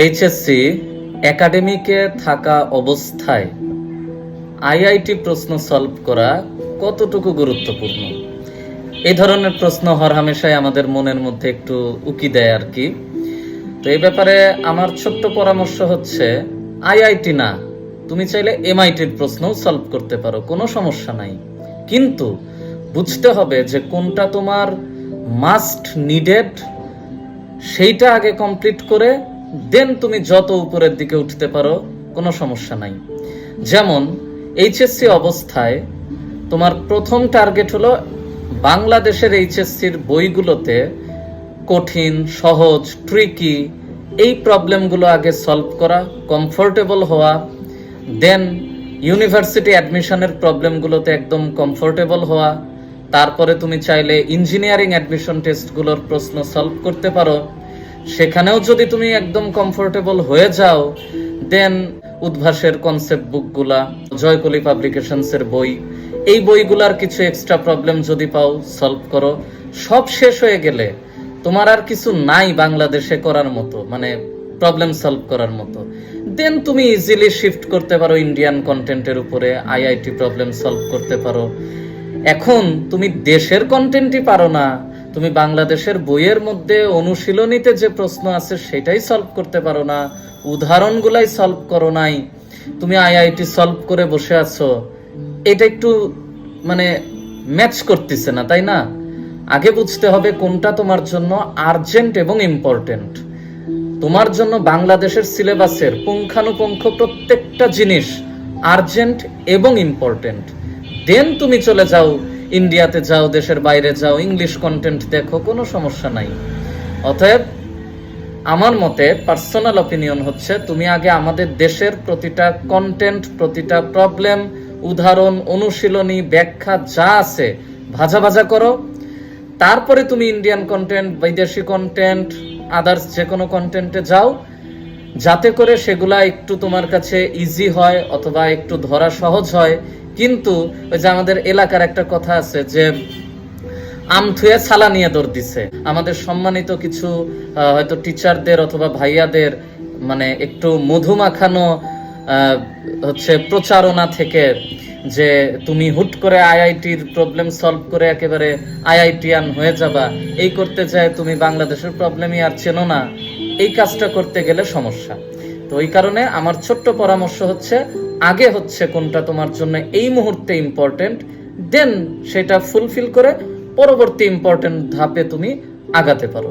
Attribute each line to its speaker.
Speaker 1: HSC একাডেমিকে থাকা অবস্থায় IIT প্রশ্ন সলভ করা কতটুকু গুরুত্বপূর্ণ? এই ধরনের প্রশ্ন হরহামেশাই আমাদের মনের মধ্যে একটু উকি দেয় আর কি। তো এই ব্যাপারে আমার ছোট্ট পরামর্শ হচ্ছে, আইআইটি না, তুমি চাইলে এমআইটির প্রশ্নও সলভ করতে পারো, কোনো সমস্যা নাই। কিন্তু বুঝতে হবে যে কোনটা তোমার মাস্ট নিডেড, সেইটা আগে কমপ্লিট করে দেন তুমি যত উপরের দিকে উঠতে পারো, কোনো সমস্যা নাই। যেমন এইচএসসি অবস্থায় তোমার প্রথম টার্গেট হলো বাংলাদেশের এইচএসসির বইগুলোতে কঠিন, সহজ ট্রিকি এই প্রবলেমগুলো আগে সলভ করা কমফোর্টেবল হওয়া দেন ইউনিভার্সিটি অ্যাডমিশনের প্রবলেমগুলোতে একদম কমফোর্টেবল হওয়া, তারপরে তুমি চাইলে ইঞ্জিনিয়ারিং অ্যাডমিশন টেস্টগুলোর প্রশ্ন সলভ করতে পারো। সেখানেও যদি তুমি একদম কমফোর্টেবল হয়ে যাও দেন উদ্ভাসের কনসেপ্ট বুকগুলা জয়কলি পাবলিকেশনসের বই, এই বইগুলার কিছু এক্সট্রা প্রবলেম যদি পাও সলভ করো। সব শেষ হয়ে গেলে তোমার আর কিছু নাই বাংলাদেশে করার মতো মানে প্রবলেম সলভ করার মতো। দেন তুমি ইজিলি শিফট করতে পারো ইন্ডিয়ান কন্টেন্টের উপরে আইআইটি প্রবলেম সলভ করতে পারো। এখন তুমি দেশের কন্টেন্টই পারো না তুমি বাংলাদেশের বইয়ের মধ্যে অনুশীলনীতে যে প্রশ্ন আছে সেটাই সলভ করতে পারো না, উদাহরণগুলাই সলভ করো নাই, তুমি আইআইটি সলভ করে বসে আছো। এটা একটু মানে ম্যাচ করতেছে না, তাই না? আগে বুঝতে হবে কোনটা তোমার জন্য আর্জেন্ট এবং ইম্পর্টেন্ট তোমার জন্য বাংলাদেশের সিলেবাসের পুঙ্খানুপুঙ্খ প্রত্যেকটা জিনিস আর্জেন্ট এবং ইম্পর্টেন্ট দেন তুমি চলে যাও ইন্ডিয়াতে যাও, দেশের বাইরে যাও ইংলিশ কন্টেন্ট দেখো, কোনো সমস্যা নাই। অতএব, আমার মতে পার্সোনাল অপিনিয়ন হচ্ছে, তুমি আগে আমাদের দেশের প্রতিটা কন্টেন্ট প্রতিটা প্রবলেম উদাহরণ, অনুশীলনী, ব্যাখ্যা যা আছে ভাজা ভাজা করো। তারপরে তুমি ইন্ডিয়ান কন্টেন্ট বিদেশি কন্টেন্ট আদার্স যে কোনো কন্টেন্টে যাও, যাতে করে সেগুলা একটু তোমার কাছে ইজি হয়, অথবা একটু ধরা সহজ হয়। কিন্তু ওই যে আমাদের এলাকার একটা কথা আছে যে, আম থুয়ে ছালা নিয়ে দৌড় দিছে। আমাদের সম্মানিত কিছু হয়তো টিচারদের অথবা ভাইয়াদের মানে একটু মধু মাখানো হচ্ছে প্রচারণা থেকে যে তুমি হুট করে আইআইটির প্রবলেম সলভ করে একেবারে আইআইটিয়ান হয়ে যাবা, এই করতে চায় তুমি বাংলাদেশের প্রবলেমই আর চেনো না, এই কাজটা করতে গেলে সমস্যা। তো ওই কারণে আমার ছোট্ট পরামর্শ হচ্ছে আগে হচ্ছে কোনটা তোমার জন্য এই মুহূর্তে ইম্পর্টেন্ট দেন সেটা ফুলফিল করে পরবর্তী ইম্পর্টেন্ট ধাপে তুমি আগাতে পারো।